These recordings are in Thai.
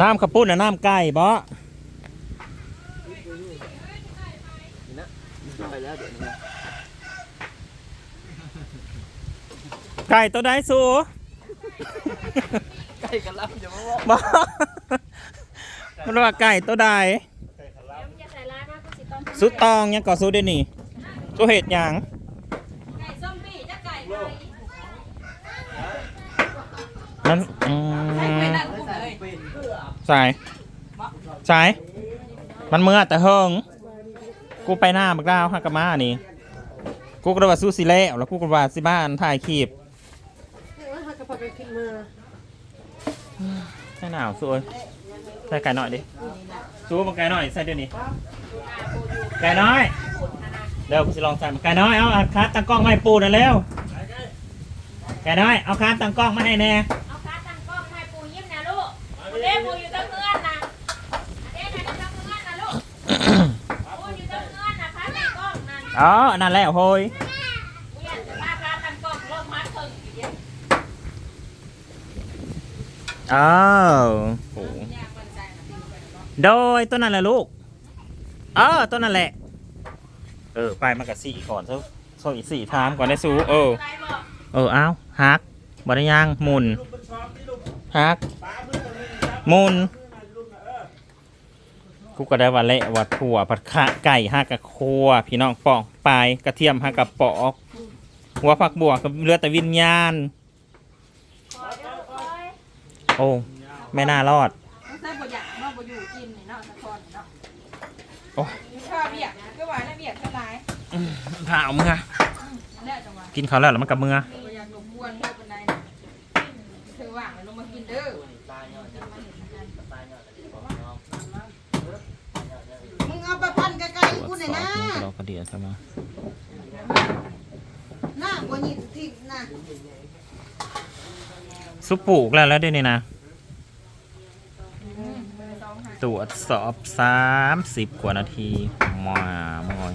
น้ำข้าวปุ้นน่ะน้ำไก่บ่ไปแล้วเดี๋ยวนี้ไก่ตัวใดสูใกล้กันแล้วอย่ามาบอกบ่มันว่าไก่ตัวใดจะใส่ร้ายมากก็สิต้มสุดตองยังก่อสู้ได้นี่ตัวเห็ดหยังไก่ส้มบี้จะไก่ไก่มันอืมนั่นกูเลย สาย สาย มันเมื่อแต่เฮิงกูไปหน้าบักดาวฮักกะมานี่ กูก็เลยว่าสู้สิแล้ว แล้วกูก็ว่าสิบ้านถ่ายคลิปไปขึ้นาใช่หนาวสวยใส่ไก่หน่อยดิสู้มาไก่หน่อยใส่เดี๋ยวนี้ไก่น้อยเดี๋ยวกูจะลองใส่มาไก่น้อยเอาเอาตั้งกล้องไมาให้ปูหน่อยเร็วไก่น้อยเอาคาตั้งกล้องมาให้แน่ เอาขาตั้งกล้องให้ปูยิ้มนะลูกเด้ปูอยู่ตั้งเงื่อนนะเด้นะตั้งเงื่อนนะลูกปูอยู่ตั้งเงื่อนนะขาตั้งกล้ องนั่นอ๋อนั่นแหละโฮยกูอยากจะพาขาตั้งกล้องลงมาถึงเดี๋ยวอ้าวโหโดยต้นนั่นแหละลูกเออต้นนั่นแหละ เออ ไปมากับสี่ก่อนซะโซ่อีกสี่ทามก่อนได้สู้เออไปบอกเออ เอาฮักบริยังหมุนฮักหมุน กูก็ได้ว่าเละว่าถั่วผัดขะไก่ห้ากะครัวพี่น้องปอกปลายกระเทียมห้ากะปอกหัวผักบัวกับเรือแต่วิญญาณคอยเด้อคอยโอ้ไม่น่ารอดไม่ใช่บ่อยากเนาะบ่อยู่กินนี่เนาะสะคอนนี่เนาะโอ้ข้าวเบียกก็ว่าน่าเบียกเท่าไหร่ถามมึงอะนั่นแหละจังหวะกินเขาวแล้วแล้วมันกับมือ บ่อยากรบกวนเพื่อนปานใดนะเธอว่างแล้วลงมากินเด้อ มึงเอาไปพันใกล้ๆกูห น่อยนะเราก็เดียวใช่ไหมหน้าบ่หยิบทิ้งนะซุปปลูกแล้วแล้วเด้วยวนี่นะอืมเบอร์สองหาตรวจสอบสามสิบกว่านาทีมามอย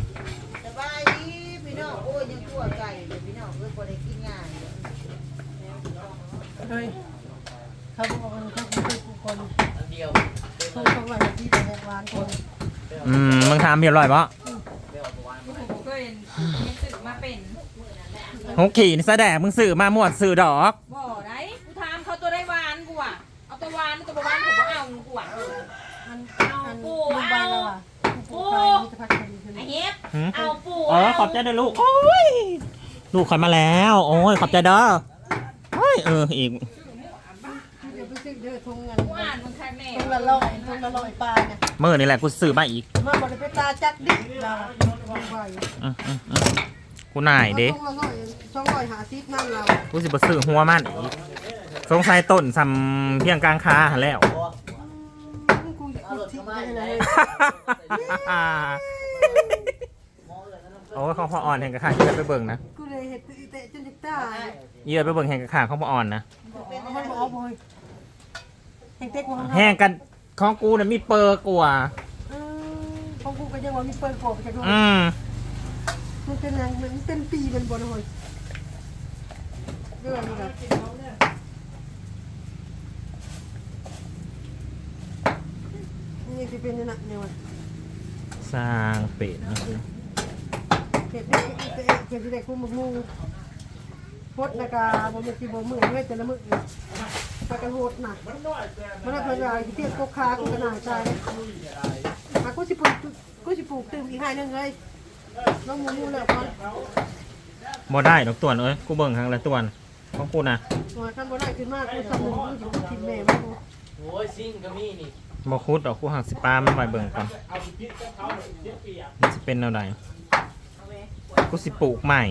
สบายดีพี่น้องโอ้ยยังตัวไก่เลยพี่น้องเอ้ยบ่ได้กินง่ายเลยเฮ้ยเขาบอกว่าเขาคุยกูก่อนอันเดียวเขาเขาว่าที่แต่แรกร้านคน อืมมึงทำเรียบร้อยปะไม่ออกประวันผมก็เคยเห็นมีสึกมาเป็นหกขี่นี่แสดงมึงสื่อมาหมวดสื่อดอก บ่ได้กูถามเขาตัวได้หวานกูอะเอาตัวหวานตัวบ่หวานผมบ่เอากูอะมันมันดูใบแล้วอะกูไปมีแต่พักกันอยู่ไอ้นี่เฮ็บหืม เอาปูอ๋อเอาขอบใจนะลูก โอ้ย ลูกขอยมาแล้ว โอ้ย ขอบใจเด้อเฮ้ย เออ อีก เดี๋ยวไปซื้อเด้อทงเงินหวานมึง คักแน่ทงละร้อยทงละร้อยปลาเนี่ยเมื่อนี่แหละกูสื่อมาอีกมาบริเวณตาจัดดิเราวางไว้อืมอืมอืมกูนายเด้ทงละร้อยสองร้อยหาสิบนั่งเรากูสิบสื่อหัวมันอีกสงสัยต้นซำเพียงกลางคาหันแล้วกูกูทิ้งไปเลยโอ้ยเขาพออ่อนแห่งกระขาเยื่อไปเบิ่งนะกูเลยเห็ดเตะจนจะตายเยื่อไปเบิ่งแห่งกระขาเขาพออ่อนนะมันบอกบ่อยแห้ง เต็กมันแห้งกันของกูน่ะมีเปอร์กว่าของกูก็ยังว่ามีเปิดกบไปด้วยอืมมันเป็นยังมันเป็นปีเป็นบนหอยเรื่องนี้นะนี่จะเป็นยังไงเนี่ยวันสร้างเป็ดนะเห็ดเนี่เห็ดเห็ดที่ได้คุ้มมุกมูโคตรนะกาบ่มีสิบ่มือเว้ยแต่ละมือ ไปกันโหดน่ะมันน่ะเพิ่นว่าเตี้ยกกขากูก็น่าใจหากูสิปลูกกูสิปลูกตื่มอีกให้นึงเลยน้องหมูมูแล้วก่อนบ่ได้ดอกตัวนเอ้ยกูเบิ่งครั้งละตัวนของกูนะว่าคันบ่ได้ขึ้นมากูสำนึกกูสิกินแม่บ่โอ้ยซิ่งก็มีนี่บ่คุดดอกกูหักสิปามันไว้เบิ่งก่อนมันสิเป็นแนวใดกูสิปลูกใหม่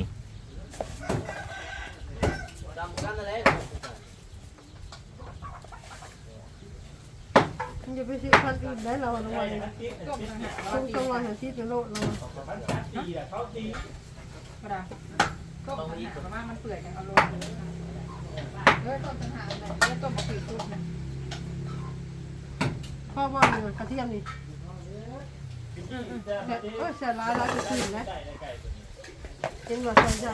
ดำกันอะไร มันจะไปซื้อพันธุ์อื่นได้เราละวันต้องต้องรอหาซีเป็นโลดเราบ่ได้ก็ปัญหาประมาณมันเปื่อยกันเอาลงเออต้นปัญหาอะไรเออต้นบ่ปีตุกนะพ่อว่าเนี่ยกระเทียมนี่แต่เออใส่ร้ายร้ายจะขึ้นนะเป็นว่าใส่ใหญ่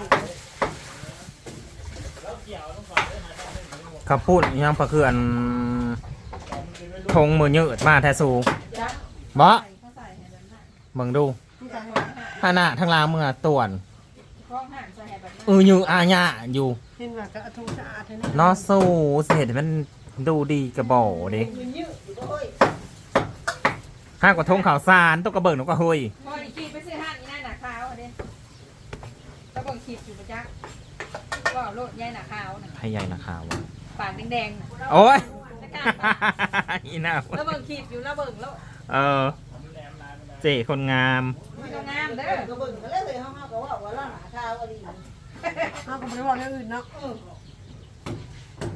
ข้าวปุ้นยังปลาเขื่อน ทงมือยืดมาแทสูบ่เขาใส่ให้แบบนั้นเบิ่งดูที่ใส่ให้หาหน้าทางหลางมือต่วนคล้องห่านใส่ให้แบบนั้นอืออยู่อาญะอยู่เห็นว่าก็เอาทุ่งสะอาดให้นี่นอสู้สิเห็นมันดูดีกระบอกดิห้ากว่าทงข่าวสารต้องกระเบิกนกกระหุยพอดีขี่ไปซื้อห่านนี่นั่นหนาขาวอันนี้ตะบงขีดอยู่ประจักษ์ก็โลดใหญ่หนาขาวน่ะให้ใหญ่นะข่าวอะปากแดงๆน่ะโอ้ยตะกร้าปาก อีน่าแล้วเบิ่งขีดอยู่แล้วเบิ่งแล้วเออ เจคนงามมันก็งามเด้อก็เบิ่งก็เลยเลยเฮาๆก็ว่าว่าเราหนาเท้าก็ดีเอาก็บ่ได้บอกเรื่องอื่นเนาะ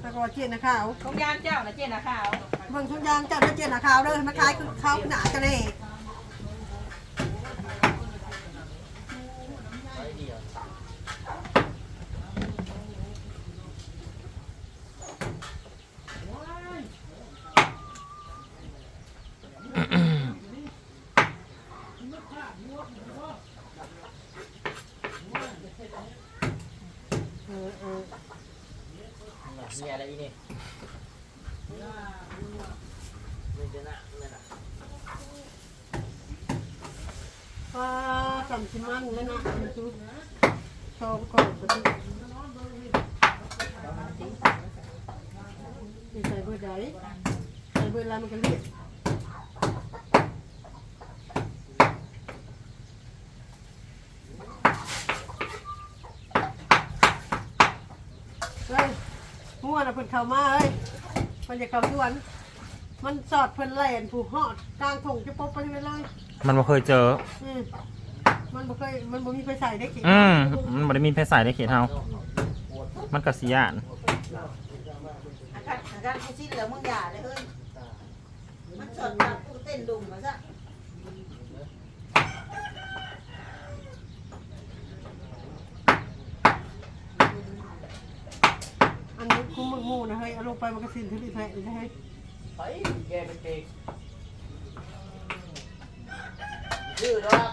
แต่ก็ว่าเจียนนะข้าวตรงยามเจ้าน่ะเจ๊หนาขาวเบิ่งทุกอย่างจัดได้เจียนนะข้าวเด้อมาขายคือข้าวหนาจะเลย ไปเดียว เออเออ มี อะไรอีกนี่ไม่จะน่ะนั่นน่ะว่าสำชิมันแล้วนะมันคือชอบก่อนบ่ดีนี่ใส่เบอร์ใดใส่เบอร์อะไรมันก็เรียกเฮ้ย มั่วนะเพิ่นเข้ามาเฮ้ยมันจะเข้าสวน มันสอดเพิ่นแล่นผูกหอดกลางถงจะปบไปเลยเลยมันบ่เคยเจอ อืมมันบ่เคยมันบ่มีไปใส่ได้กี่อืมมันบ่ได้มีเพศสายในเขตเฮามันก็สิยานอาการอาการกูสิ้นแล้วมึงอย่าเลยเฮ้ยมันสอดจับกูเต้นดุมมาซะ อันนี้คุ้มมึกมูนะ เอาลงไปมันก็สิ้นทุลีแท้เลยนะเฮ้ยไปแกเป็นเด็กชื่อเนาะ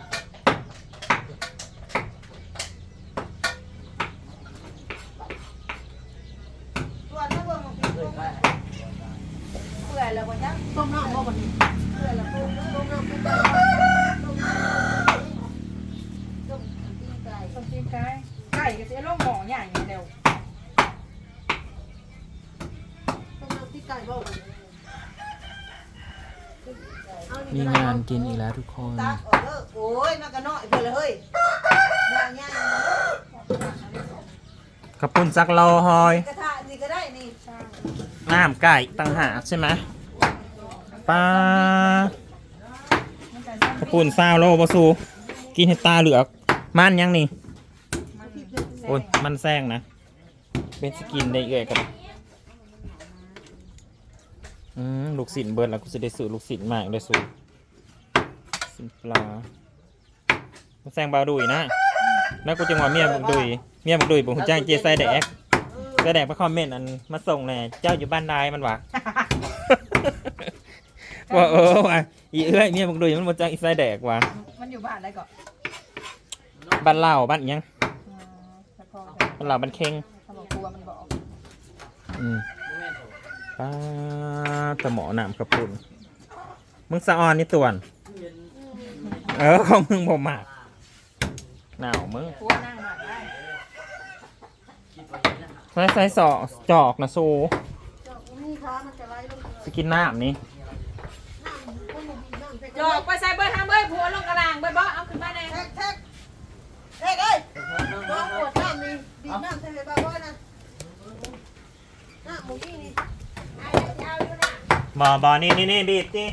ส่วนถ้าเบิ่งมันผิด เค ตร ย ง ไป เปื่อยแล้วบ่ยัง ต้มน้ำบ่บัดนี้ เปื่อยแล้วต้มต้มน้ำไปต้มต้มต้มตีนไก่ ต้มจีนไก่ไก่ก็สิเอาลงหม้อใหญ่นี่เร็ว ต้ มน้ำที่ไก่บ่บัดนี้เอามีนี่ก็งาได้นกินอีกแล้วทุกคน ตักออกเด้อโอ้ยมันก็น้อยเพิ่นเลยเฮ้ยมาง่ายกระปุนจักรอหอย กระทะนี่ก็ได้นี่น้ำไก่ต่างหากใช่ไหมปลามันก็ซ้ำกระปุนซาวโลบสูกินให้ตาเหลือกมันยังนี่มันโอ้ยมันแซงนะ เป็นสกินได้เอ่ยกับ อืมลูกศิลเบิร์ดแล้วกูจะได้ซื้อลูกศิลมากได้สูสินปลามันแซงบาวดุยนะ แล้วกูจังหวะเมียบุกดุยเมียบุกดุยผมจ้างเจไซแดกไซแดกมาคอมเมนต์อันมาส่งแน่เจ้าอยู่บ้านใดมันวะว่าเออว่ะอีเอ้ยเมียบุกดุยมันมาจ้างอีไซแดกว่ะมันอยู่บ้านอะไรก่อนบ้านเล่าบ้านอิหยังอืมแต่พอบ้านเล่าบ้านเค็งเขาบอกกลัวมันบอกอืมไม่แม่นโถ ป้าตะหมอหนามกระปุนมึงสะออนนี่ต่วน เออของมึงผมหมากหนาวมึงกลัวนั่งมาได้คิดว่าอย่างนี้นะใส่ใส่สอกจอกนะสูเจ้ามีค้ามันจะไหลลงสกินน้ำนี่น้ำมันบ่มีน้ำแต่จอกไปใส่เบอร์ทางเบอร์ผัวลงกระลางเบอร์บ่เอาขึ้นมาแน่แท็กแท็กแท็กเอ้ยเออเอน้อองเอปอวดน้ำนี่ดีน้ำใส่ไปบ้าบ่นะน้ำหมูนี่นี่ บอบอนี่นี่นี่บีบดิ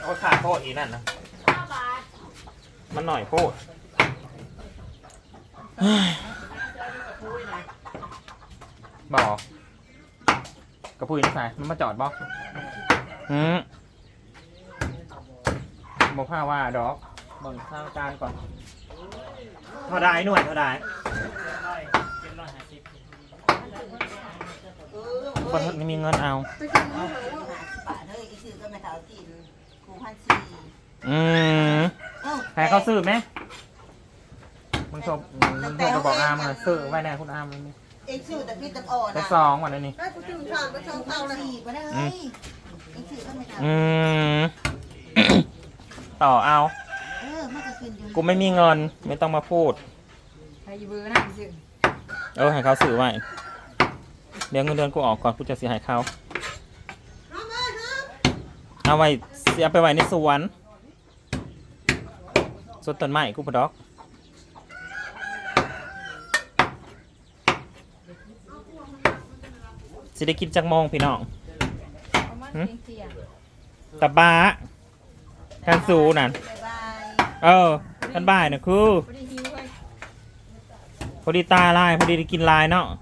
โอ้ขาดโพดอีนั่นนะ มันหน่อยโพดเฮ้ยบอกกระพุ้ยนี่ใส่มันมาจอดบอกอืมบอกผ้าว่าดอกเบิ่งทางการก่อนเท่าไดหน่วยเท่าได เอ อคนไม่มีเงินเอาไปกินมื้อหาว่าบาทเฮ้ยอีซื้อก็ไม่เท่ากินกูพันสี่อืมเอ้าใครเขาซื้อไหมมึงชมมึงชมไปบอกอามอะซื้อไว้แน่คุณอามเลยเองซื้อแต่พี่ตะอ่อนได้นะสองวันนี้ได้กูตื่นทางไปช่องเอาเตาเลยสี่ก็ได้เฮ้ยเองซื้อก็ไม่ได้อืม ต่อเอา เออมันก็ขึ้นอยู่กูไม่มีเงิน ไม่ต้องมาพูด ใครอยู่เบอร์นั่นสิเออให้เขาสื่อไว้ เดี๋ยวเงินเดือนกูออกก่อนกูจะเสียหายเขาน้ำเอ้ยน้เอาไว้เสียไปไว้ในสวนสวนต้นไม้กูปะดอกสิได้กินจักโมงพี่น้องประมาณหืมเที่ยงตะบะกันสูนั่นบ๊ายบายเออกันบ่ายนะคือพอดีหิวเลยพอดีตาลายพอดีได้กินลายเนาะอื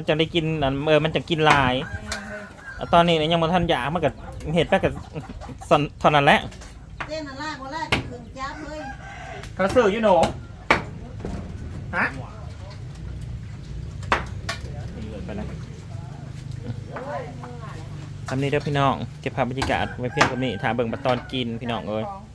มมันจะได้กินอันเออมันจะกินลายเออเฮ้ยอะตอนนี้เนี่ยยังมาทันอยากมันกับเห็ดแป๊กกับสนเทอนนั้นแหละเต้นนั่นล่างว่าล่างจะขึ้นจ้าเฮ้ยเขาสื่ออยู่หนูฮะไปแล้วทำนี้เด้อพี่น้องเก็บภาพบรรยากาศไว้เพียงเท่านี้ถ่ายเบิ่งมาตอนกินพี่น้องเอ้ยของ